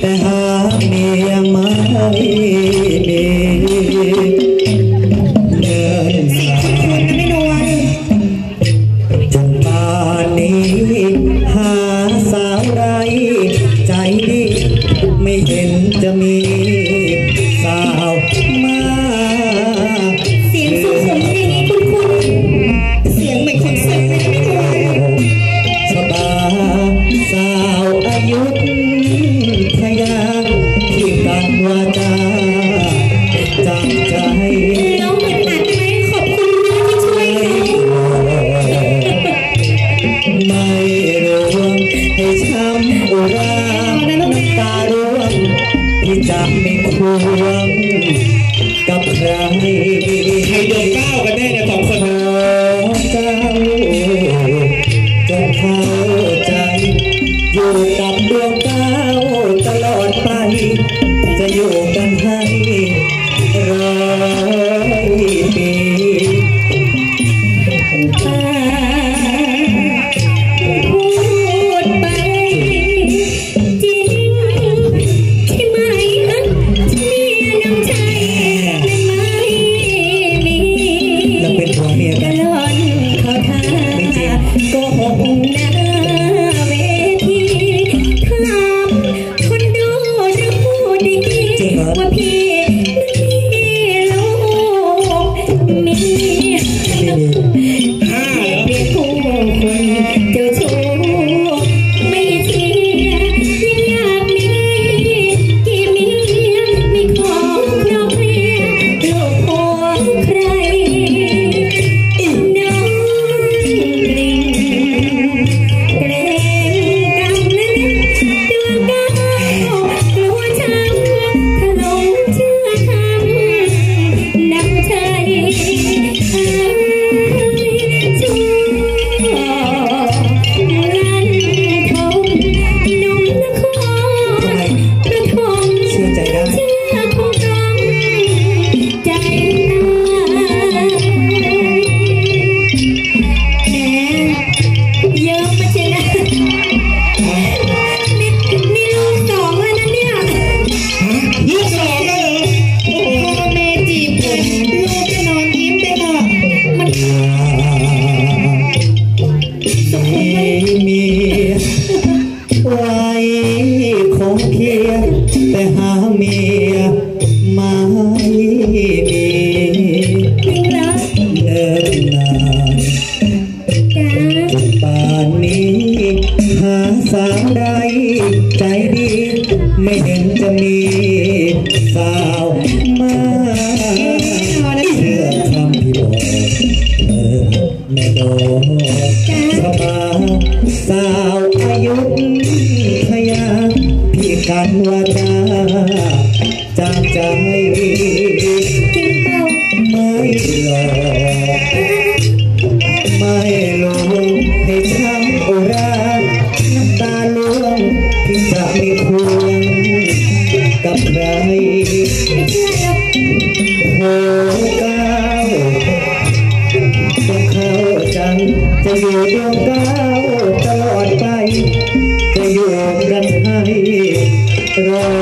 แต่หาเมียม่มีนสาจนป่นนี้ หาสาวไร ใจไม่เห็นจะมี อุราน้ำตาร่วงที่จะไม่ควงกับใครให้เดนก้าวกันแน่เนี่ยสองค โกหกหน้าเวทีถามคนดูจะพูดดีว่าพี่ ข่าวมาเชื่อคำที่บอกเธอม่ดอกาสาวอายุทยาพี่กัว่าจะจากใจ อยู่ดวาวตลอดไปจะอยู่กันให้